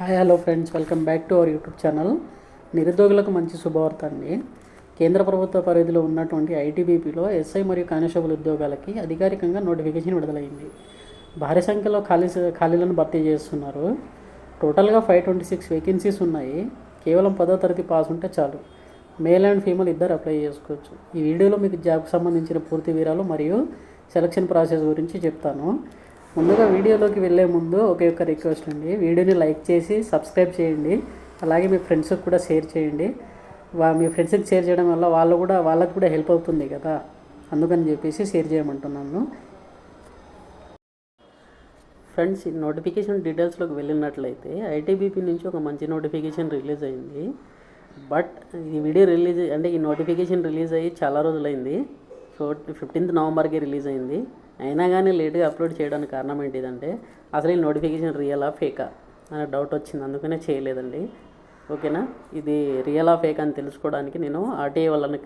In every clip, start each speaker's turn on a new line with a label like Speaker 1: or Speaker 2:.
Speaker 1: Hi hello friends welcome back to our YouTube channel నిరుద్యోగులకు మంచి శుభవార్త అండి. కేంద్ర ప్రభుత్వ పరిధిలో ఉన్నటువంటి ఐటీబీపీలో ఎస్ఐ మరియు కానిస్టేబుల్ ఉద్యోగాలకి అధికారికంగా నోటిఫికేషన్ విడుదలైంది. భారీ సంఖ్యలో ఖాళీ ఖాళీలను భర్తీ చేస్తున్నారు. టోటల్గా ఫైవ్ ట్వంటీ సిక్స్ వేకెన్సీస్ ఉన్నాయి. కేవలం పదో తరగతి పాస్ ఉంటే చాలు. మేల్ అండ్ ఫీమేల్ ఇద్దరు అప్లై చేసుకోవచ్చు. ఈ వీడియోలో మీకు జాబ్కి సంబంధించిన పూర్తి వివరాలు మరియు సెలక్షన్ ప్రాసెస్ గురించి చెప్తాను. ముందుగా వీడియోలోకి వెళ్ళే ముందు ఒకే ఒక్క రిక్వెస్ట్ అండి. వీడియోని లైక్ చేసి సబ్స్క్రైబ్ చేయండి. అలాగే మీ ఫ్రెండ్స్కి కూడా షేర్ చేయండి. వా మీ ఫ్రెండ్స్కి షేర్ చేయడం వల్ల వాళ్ళు కూడా వాళ్ళకు కూడా హెల్ప్ అవుతుంది కదా. అందుకని చెప్పేసి షేర్ చేయమంటున్నాను. ఫ్రెండ్స్ ఈ నోటిఫికేషన్ డీటెయిల్స్లోకి వెళ్ళినట్లయితే ఐటీబీపీ నుంచి ఒక మంచి నోటిఫికేషన్ రిలీజ్ అయింది. బట్ ఈ వీడియో రిలీజ్ అంటే ఈ నోటిఫికేషన్ రిలీజ్ అయ్యి చాలా రోజులైంది. సో ఫిఫ్టీన్త్ నవంబర్కి రిలీజ్ అయింది. అయినా కానీ లేట్గా అప్లోడ్ చేయడానికి కారణం ఏంటిదంటే అసలు ఈ నోటిఫికేషన్ రియలా ఫేకా? అనే డౌట్ వచ్చింది. అందుకనే చేయలేదండి. ఓకేనా? ఇది రియలా ఫేక్ అని తెలుసుకోవడానికి నేను ఆర్టీఐ వాళ్ళని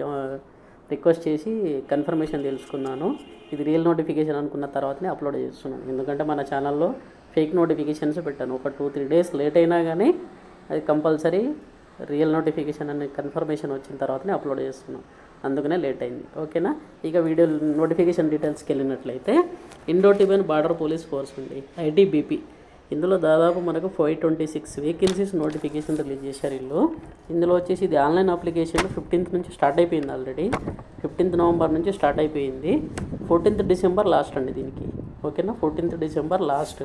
Speaker 1: రిక్వెస్ట్ చేసి కన్ఫర్మేషన్ తెలుసుకున్నాను. ఇది రియల్ నోటిఫికేషన్ అనుకున్న తర్వాతనే అప్లోడ్ చేస్తున్నాను. ఎందుకంటే మన ఛానల్లో ఫేక్ నోటిఫికేషన్స్ పెట్టాను. ఒక టూ త్రీ డేస్ లేట్ అయినా కానీ అది కంపల్సరీ రియల్ నోటిఫికేషన్ అనే కన్ఫర్మేషన్ వచ్చిన తర్వాతనే అప్లోడ్ చేస్తున్నాను. అందుకనే లేట్ అయింది. ఓకేనా? ఇక వీడియో నోటిఫికేషన్ డీటెయిల్స్కి వెళ్ళినట్లయితే Indo Tibetan border police force ఉంది ఐటీబీపీ ఇందులో దాదాపు మనకు five twenty six vacancies notification release చేశారు వీళ్ళు. ఇందులో వచ్చేసి ఇది ఆన్లైన్ అప్లికేషన్ ఫిఫ్టీన్త్ నుంచి స్టార్ట్ అయిపోయింది ఆల్రెడీ ఫిఫ్టీన్త్ నవంబర్ నుంచి స్టార్ట్ అయిపోయింది. ఫోర్టీన్త్ డిసెంబర్ లాస్ట్ అండి దీనికి. ఓకేనా? ఫోర్టీన్త్ డిసెంబర్ లాస్ట్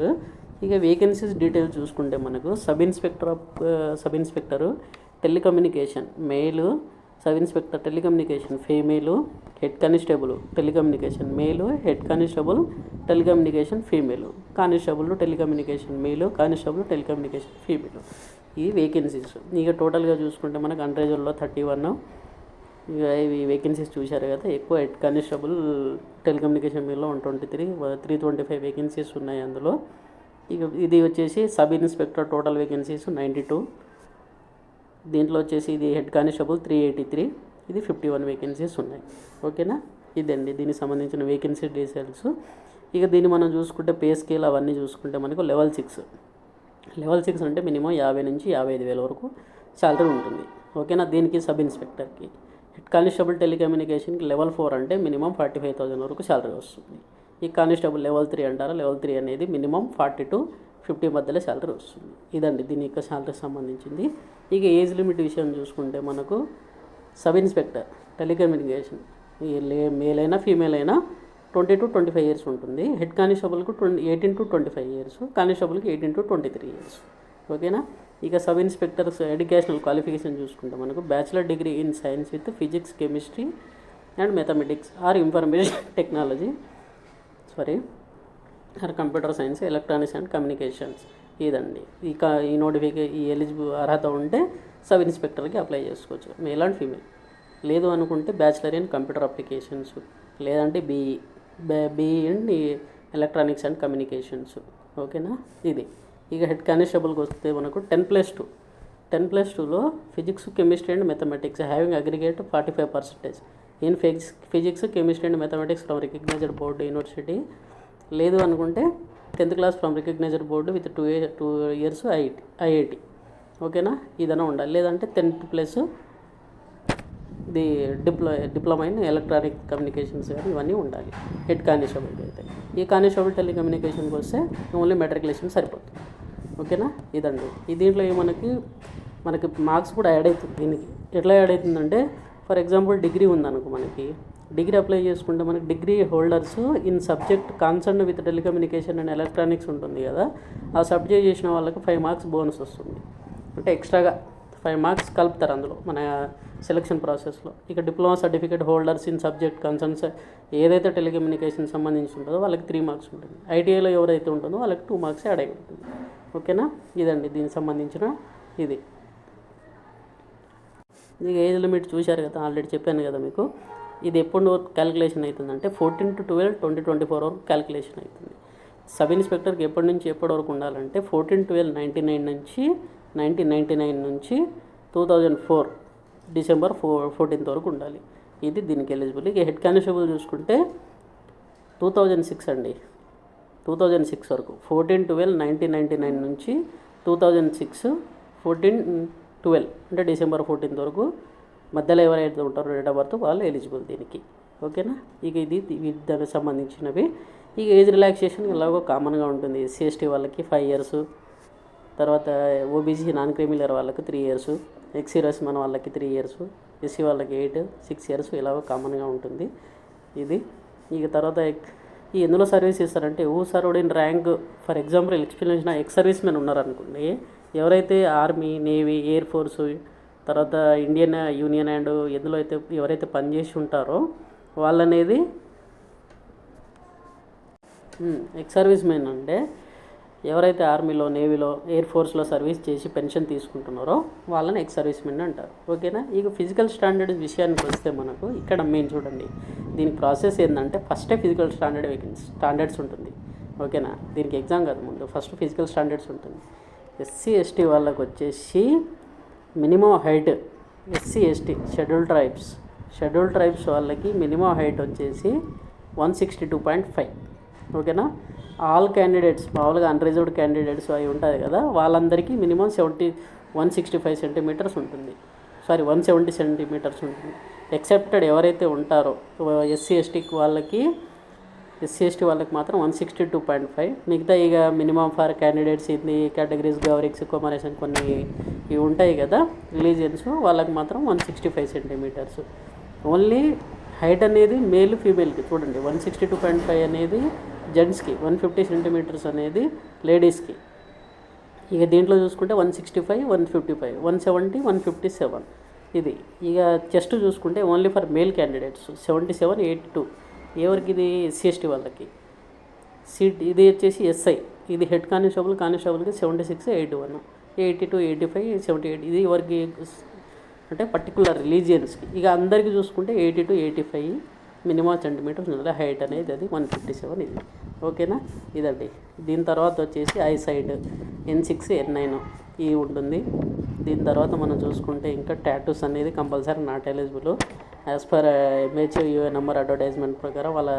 Speaker 1: ఇక వేకెన్సీస్ డీటెయిల్స్ చూసుకుంటే మనకు sub inspector of sub inspector telecommunication male sub inspector telecommunication female head constable telecommunication male head constable telecommunication female constable telecommunication male constable telecommunication female. ఈ vacancies ఇక టోటల్గా చూసుకుంటే మనకు అండ్రేజర్లో thirty one ఇక ఇవి వేకెన్సీస్ చూశారు కదా ఎక్కువ హెడ్ కానిస్టేబుల్ టెలికమ్యూనికేషన్ మేలో one twenty three three twenty five vacancies ఉన్నాయి అందులో. ఇక ఇది వచ్చేసి sub inspector total vacancies ninety two దీంట్లో వచ్చేసి ఇది head constable three eighty three ఇది ఫిఫ్టీ వన్ వేకెన్సీస్ ఉన్నాయి. ఓకేనా? ఇదండి. దీనికి సంబంధించిన వేకెన్సీ డీటెయిల్స్. ఇక దీన్ని మనం చూసుకుంటే పే స్కేల్ అవన్నీ చూసుకుంటే మనకు లెవెల్ సిక్స్. లెవెల్ సిక్స్ అంటే మినిమం యాభై నుంచి యాభై ఐదు వేల వరకు శాలరీ ఉంటుంది. ఓకేనా? దీనికి సబ్ ఇన్స్పెక్టర్కి. హెడ్ కానిస్టేబుల్ టెలికమ్యూనికేషన్కి లెవెల్ ఫోర్ అంటే మినిమం ఫార్టీ ఫైవ్ థౌసండ్ వరకు శాలరీ వస్తుంది. ఈ కానిస్టేబుల్ లెవెల్ త్రీ అంటారా? లెవెల్ త్రీ అనేది మినిమం ఫార్టీ టు ఫిఫ్టీ మధ్యలో శాలరీ వస్తుంది. ఇదండి దీని యొక్క శాలరీకి సంబంధించింది. ఇక ఏజ్ లిమిట్ విషయం చూసుకుంటే మనకు సబ్ ఇన్స్పెక్టర్ టెలికమ్యూనికేషన్ ఈ మేల్ అయినా ఫీమేల్ అయినా twenty to twenty five years ఉంటుంది. Head కానిస్టేబుల్కు twenty eighteen to twenty five years కానిస్టేబుల్కి eighteen to twenty three years. ఓకేనా? ఇక సబ్ ఇన్స్పెక్టర్స్ ఎడ్యుకేషనల్ క్వాలిఫికేషన్ చూసుకుంటే మనకు bachelor degree in science with physics chemistry and mathematics or information technology. Sorry. Or computer science electronics and communications. ఇదండి. ఇక ఈ నోటిఫికే ఈ eligible అర్హత ఉంటే సబ్ ఇన్స్పెక్టర్కి అప్లై చేసుకోవచ్చు. Male and female. లేదు అనుకుంటే బ్యాచిలర్ ఇన్ కంప్యూటర్ అప్లికేషన్స్ లేదంటే BE BE and electronics and communications. ఓకేనా? ఇది. ఇక హెడ్ కానిస్టేబుల్కి వస్తే మనకు ten plus two. Ten plus టూలో physics chemistry and mathematics having aggregate forty five percentage. In physics physics chemistry and mathematics from recognised board university లేదు అనుకుంటే tenth class from recogniser board with two two years IIT IIT. ఓకేనా? ఇదైనా ఉండాలి. లేదంటే tenth plus the డిప్లో diploma in electronic communications కానీ ఇవన్నీ ఉండాలి. Head కానిస్టేబుల్కి అయితే. ఈ కానిస్టేబుల్ టెలికమ్యూనికేషన్కి వస్తే ఓన్లీ మెట్రికులేషన్ సరిపోతుంది. ఓకేనా? ఇదండి. ఈ దీంట్లో మనకి మనకి మార్క్స్ కూడా యాడ్ అవుతుంది దీనికి. ఎట్లా యాడ్ అవుతుందంటే ఫర్ ఎగ్జాంపుల్ డిగ్రీ ఉందనుకో మనకి డిగ్రీ అప్లై చేసుకుంటే మనకి degree holders in subject concern with telecommunication and electronics ఉంటుంది కదా. ఆ సబ్జెక్ట్ చేసిన వాళ్ళకి ఫైవ్ మార్క్స్ బోనస్ వస్తుంది. అంటే ఎక్స్ట్రాగా ఫైవ్ మార్క్స్ కలుపుతారు అందులో మన సెలక్షన్ ప్రాసెస్లో ఇక diploma certificate holders in subject concerns ఏదైతే టెలికమ్యూనికేషన్ సంబంధించి ఉంటుందో వాళ్ళకి త్రీ మార్క్స్ ఉంటుంది. ఐటీఐలో ఎవరైతే ఉంటుందో వాళ్ళకి టూ మార్క్స్ యాడ్ అయి ఉంటుంది. ఓకేనా? ఇదండి దీనికి సంబంధించిన ఇది. ఇక ఏజ్ లిమిట్ చూశారు కదా ఆల్రెడీ చెప్పాను కదా మీకు. ఇది ఎప్పుడు క్యాలిక్యులేషన్ అవుతుందంటే fourteen to twelve twenty twenty four వరకు క్యాలిక్యులేషన్ అవుతుంది. సబ్ ఇన్స్పెక్టర్కి ఎప్పటి నుంచి ఎప్పటి వరకు ఉండాలంటే ఫోర్టీన్ ట్వెల్వ్ నైంటీ నైన్ నుంచి నైన్టీన్ నైంటీ నైన్ నుంచి two thousand four December four fourteenth వరకు ఉండాలి. ఇది దీనికి ఎలిజిబుల్ ఇక హెడ్ కానిస్టేబుల్ చూసుకుంటే టూ థౌజండ్ సిక్స్ అండి. టూ థౌజండ్ సిక్స్ వరకు. Fourteen twelve nineteen ninety nine నుంచి two thousand six fourteen twelve అంటే డిసెంబర్ ఫోర్టీన్త్ వరకు మధ్యలో ఎవరైతే ఉంటారో డేట్ ఆఫ్ బర్త్ వాళ్ళు ఎలిజిబుల్ దీనికి. ఓకేనా? ఇక ఇది దానికి సంబంధించినవి. ఇక ఏజ్ రిలాక్సేషన్ ఎలాగో కామన్గా ఉంటుంది. సిఎస్టీ వాళ్ళకి ఫైవ్ ఇయర్స్ తర్వాత ఓబీసీ నాన్ క్రిమిలర్ వాళ్ళకి త్రీ ఇయర్స్ ఎక్సీరస్ మన వాళ్ళకి త్రీ ఇయర్స్ ఎస్సీ వాళ్ళకి ఎయిట్ సిక్స్ ఇయర్స్ ఇలాగో కామన్గా ఉంటుంది ఇది. ఇక తర్వాత ఈ ఎందులో సర్వీస్ ఇస్తారంటే ఊ served in rank for example experience ex service men ఉన్నారనుకోండి ఎవరైతే ఆర్మీ నేవీ ఎయిర్ ఫోర్సు తర్వాత ఇండియన్ యూనియన్ అండ్ ఎందులో అయితే ఎవరైతే పనిచేసి ఉంటారో వాళ్ళనేది ఎక్స్ సర్వీస్ మెన్ అంటే ఎవరైతే ఆర్మీలో నేవీలో ఎయిర్ ఫోర్స్లో సర్వీస్ చేసి పెన్షన్ తీసుకుంటున్నారో వాళ్ళని ఎక్స్ సర్వీస్ మెన్ అంటారు. ఓకేనా? ఇక ఫిజికల్ స్టాండర్డ్ విషయానికి వస్తే మనకు ఇక్కడ మెయిన్ చూడండి. దీని ప్రాసెస్ ఏంటంటే ఫస్టే ఫిజికల్ స్టాండర్డ్ స్టాండర్డ్స్ ఉంటుంది. ఓకేనా? దీనికి ఎగ్జామ్ కాదు ముందు. ఫస్ట్ ఫిజికల్ స్టాండర్డ్స్ ఉంటుంది. ఎస్సీ ఎస్టీ వాళ్ళకి వచ్చేసి minimum height SC ST schedule tribes. Schedule tribes వాళ్ళకి మినిమం హైట్ వచ్చేసి one sixty two point five. ఓకేనా? ఆల్ క్యాండిడేట్స్ మామూలుగా అన్రిజర్వ్డ్ క్యాండిడేట్స్ అవి ఉంటుంది కదా వాళ్ళందరికీ minimum seventy one sixty five centimetres ఉంటుంది. సారీ వన్ సెవెంటీ సెంటీమీటర్స్ ఉంటుంది. ఎక్సెప్టెడ్ ఎవరైతే ఉంటారో ఎస్సీ ఎస్టీ వాళ్ళకి ఎస్సీ ఎస్టీ వాళ్ళకి మాత్రం one sixty two point five. మిగతా ఇక మినిమం ఫర్ క్యాండిడేట్స్ ఇది కేటగిరీస్ గవరిక్స్ కొమరేషన్ కొన్ని ఇవి ఉంటాయి కదా రిలీజియన్స్ వాళ్ళకి మాత్రం one sixty five centimetres. Only height అనేది మేల్ ఫీమేల్కి చూడండి one sixty two point five అనేది జెంట్స్కి వన్ ఫిఫ్టీ సెంటీమీటర్స్ అనేది లేడీస్కి. ఇక దీంట్లో చూసుకుంటే one sixty five one fifty five one seventy one fifty seven. ఇది ఇక చెస్ట్ చూసుకుంటే only for male candidates seventy seven eighty two. ఎవరికి ఇది సిఎస్టీ వాళ్ళకి. సీట్ ఇది వచ్చేసి ఎస్ఐ ఇది head constable కానిస్టేబుల్కి seventy six eighty one eighty two eighty five seventy eight ఇది ఎవరికి అంటే పర్టికులర్ రిలీజియన్స్కి ఇక అందరికీ చూసుకుంటే eighty two eighty five minimum centimetres ఉంటుంది హైట్ అనేది అది వన్ ఫిఫ్టీ సెవెన్ ఇది. ఓకేనా? ఇదండి. దీని తర్వాత వచ్చేసి eyesight N six N nine ఈ ఉంటుంది. దీని తర్వాత మనం చూసుకుంటే ఇంకా టాటూస్ అనేది compulsory not eligible as per MHO UA number advertisement ప్రకారం వాళ్ళ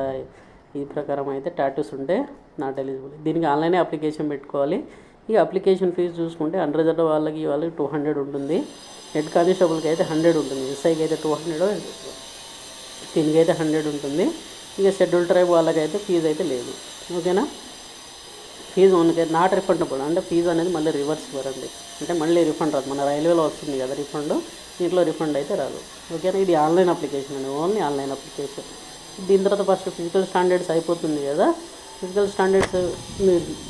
Speaker 1: ఈ ప్రకారం అయితే టాటూస్ ఉంటే నాట్ ఎలిజిబుల్ దీనికి ఆన్లైన్ అప్లికేషన్ పెట్టుకోవాలి. ఈ అప్లికేషన్ ఫీజు చూసుకుంటే అండర్ వాళ్ళకి వాళ్ళకి టూ హండ్రెడ్ ఉంటుంది. హెడ్ కానిస్టేబుల్కి అయితే హండ్రెడ్ ఉంటుంది. ఎస్ఐకి అయితే టూ హండ్రెడ్ దీనికి అయితే హండ్రెడ్ ఉంటుంది. ఇక షెడ్యూల్ ట్రైబ్ వాళ్ళకైతే ఫీజు అయితే లేదు. ఓకేనా ఫీజు ఓన్లీ నాట్ రిఫండబుల్ అంటే ఫీజు అనేది మళ్ళీ రివర్స్ ఇవ్వరండి. అంటే మళ్ళీ రిఫండ్ రాదు. మన రైల్వేలో వస్తుంది కదా రిఫండ్ దీంట్లో రిఫండ్ అయితే రాదు. ఓకేనా? ఇది ఆన్లైన్ అప్లికేషన్ అండి. Only online application. దీని తర్వాత ఫస్ట్ ఫిజికల్ స్టాండర్డ్స్ అయిపోతుంది కదా. ఫిజికల్ స్టాండర్డ్స్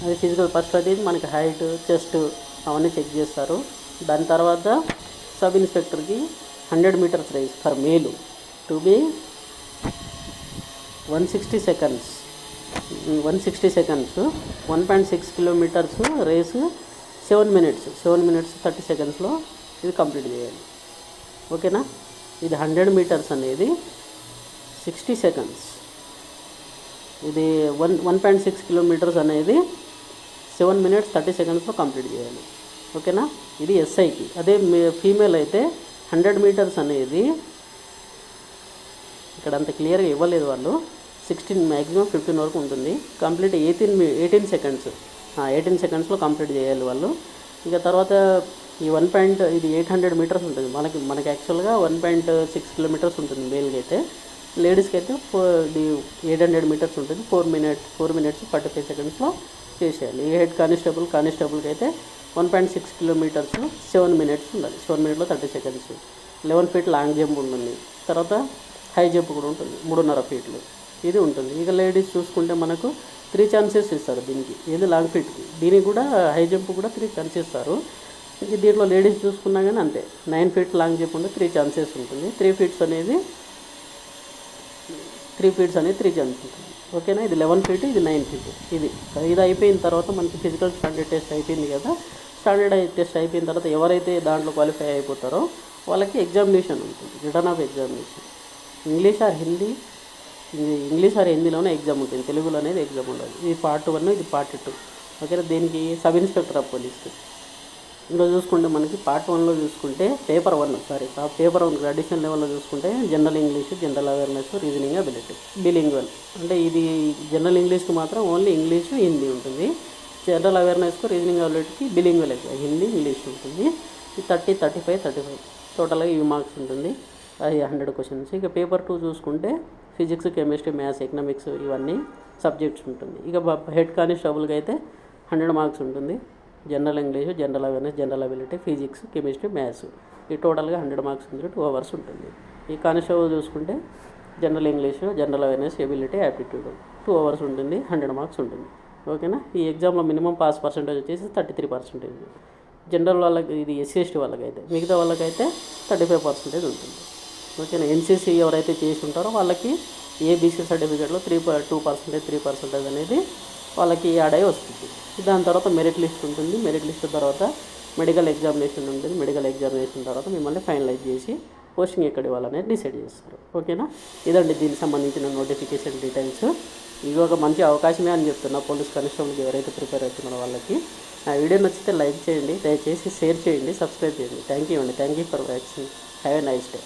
Speaker 1: అది ఫిజికల్ ఫస్ట్ అది మనకి హైట్ చెస్ట్ అవన్నీ చెక్ చేస్తారు. దాని తర్వాత sub ఇన్స్పెక్టర్కి hundred metres race for male. To be one sixty seconds. One sixty seconds one point six kilometres race seven minutes seven minutes thirty సెకండ్స్లో ఇది complete చేయాలి. ఓకేనా ఇది హండ్రెడ్ మీటర్స్ అనేది సిక్స్టీ సెకండ్స్ ఇది one one point six kilometres అనేది seven minutes thirty సెకండ్స్లో complete చేయాలి. ఓకేనా ఇది ఎస్ఐకి అదే ఫీమేల్ అయితే హండ్రెడ్ మీటర్స్ అనేది ఇక్కడ అంత క్లియర్గా ఇవ్వలేదు వాళ్ళు. సిక్స్టీన్ మ్యాక్సిమం ఫిఫ్టీన్ వరకు ఉంటుంది. Complete eighteen eighteen seconds eighteen సెకండ్స్లో కంప్లీట్ చేయాలి వాళ్ళు. ఇంకా తర్వాత ఈ వన్ పాయింట్ ఇది ఎయిట్ హండ్రెడ్ మీటర్స్ ఉంటుంది. మనకి మనకి యాక్చువల్గా వన్ పాయింట్ సిక్స్ కిలోమీటర్స్ ఉంటుంది మేల్కి అయితే. లేడీస్కి అయితే ఫోర్ ఎయిట్ హండ్రెడ్ మీటర్స్ ఉంటుంది. Four minute four minutes forty five సెకండ్స్లో చేసేయాలి. ఈ హెడ్ కానిస్టేబుల్ కానిస్టేబుల్కి అయితే one point six kilometres seven minutes ఉండాలి. సెవెన్ మినిట్లో thirty seconds eleven feet long jump ఉంటుంది. తర్వాత హై జంప్ కూడా ఉంటుంది. మూడున్నర ఫీట్లు ఇది ఉంటుంది. ఇక లేడీస్ చూసుకుంటే మనకు త్రీ ఛాన్సెస్ ఇస్తారు దీనికి. ఏది లాంగ్ ఫీట్కి దీనికి కూడా హై జంప్ కూడా త్రీ ఛాన్సెస్ ఇస్తారు. దీంట్లో లేడీస్ చూసుకున్నా కానీ అంతే. నైన్ ఫీట్ లాంగ్ జంప్ ఉంటే త్రీ ఛాన్సెస్ ఉంటుంది. త్రీ ఫీట్స్ అనేది త్రీ ఫీట్స్ అనేది త్రీ ఛాన్సెస్ ఉంటుంది. ఓకేనా ఇది లెవెన్ ఫీట్ ఇది నైన్ ఫీట్ ఇది. ఇది అయిపోయిన తర్వాత మనకి ఫిజికల్ స్టాండర్డ్ టెస్ట్ అయిపోయింది కదా. స్టాండర్డ్ టెస్ట్ అయిపోయిన తర్వాత ఎవరైతే దాంట్లో క్వాలిఫై అయిపోతారో వాళ్ళకి ఎగ్జామినేషన్ ఉంటుంది. Return of examination English or Hindi ఇది ఇంగ్లీష్ ఆర్ హిందీలోనే ఎగ్జామ్ ఉంటుంది తెలుగులో అనేది ఎగ్జామ్ ఉండదు. ఇది పార్ట్ వన్ ఇది పార్ట్ టూ ఓకేనా? దీనికి సబ్ ఇన్స్పెక్టర్ ఆఫ్ పోలీస్కి ఇందులో చూసుకుంటే మనకి పార్ట్ వన్లో చూసుకుంటే paper one sorry paper one additional లెవెల్లో చూసుకుంటే general English general awareness reasoning ability bilingual అంటే ఇది జనరల్ ఇంగ్లీష్కి మాత్రం ఓన్లీ ఇంగ్లీష్ హిందీ ఉంటుంది. జనరల్ అవేర్నెస్కు రీజనింగ్ అబిలిటీకి బిలింగ్ ఎగ్జామ్ హిందీ ఇంగ్లీష్ ఉంటుంది. ఈ thirty thirty five thirty five టోటల్గా ఇవి మార్క్స్ ఉంటుంది. అది హండ్రెడ్ క్వశ్చన్స్ ఇక పేపర్ టూ చూసుకుంటే ఫిజిక్స్ కెమిస్ట్రీ మ్యాథ్స్ ఎకనామిక్స్ ఇవన్నీ సబ్జెక్ట్స్ ఉంటుంది. ఇక హెడ్ కానిస్టేబుల్గా అయితే హండ్రెడ్ మార్క్స్ ఉంటుంది. General English general awareness general ability physics chemistry maths. ఈ టోటల్గా హండ్రెడ్ మార్క్స్ ఉంది టూ అవర్స్ ఉంటుంది. ఈ కానిస్టేబుల్ చూసుకుంటే general English general awareness ability aptitude two hours ఉంటుంది. హండ్రెడ్ మార్క్స్ ఉంటుంది. ఓకేనా? ఈ ఎగ్జామ్లో మినిమం పాస్ పర్సెంటేజ్ వచ్చేసి థర్టీ త్రీ పర్సెంటేజ్. జనరల్ వాళ్ళకి ఇది ఎస్సీ ఎస్టీ వాళ్ళకైతే మిగతా వాళ్ళకైతే థర్టీ ఫైవ్ పర్సెంటేజ్ ఉంటుంది. ఓకేనా ఎన్సీసీ ఎవరైతే చేసి ఉంటారో వాళ్ళకి ఏబీసీ సర్టిఫికేట్లో three two percentage three percentage అనేది వాళ్ళకి యాడ్ అయి వస్తుంది. దాని తర్వాత మెరిట్ లిస్ట్ ఉంటుంది. మెరిట్ లిస్ట్ తర్వాత మెడికల్ ఎగ్జామినేషన్ ఉంటుంది. మెడికల్ ఎగ్జామినేషన్ తర్వాత మిమ్మల్ని ఫైనలైజ్ చేసి పోస్టింగ్ ఎక్కడ ఇవ్వాలనేది డిసైడ్ చేస్తారు. ఓకేనా? ఇదండి దీనికి సంబంధించిన నోటిఫికేషన్ డీటెయిల్స్. ఇది ఒక మంచి అవకాశమే అని చెప్తున్నా పోలీస్ కానిస్టేబుల్కి ఎవరైతే ప్రిపేర్ అవుతున్నారో వాళ్ళకి. నా వీడియో నచ్చితే లైక్ చేయండి. దయచేసి షేర్ చేయండి. సబ్స్క్రైబ్ చేయండి. థ్యాంక్ యూ అండి. Thank you for watching. Have a nice day.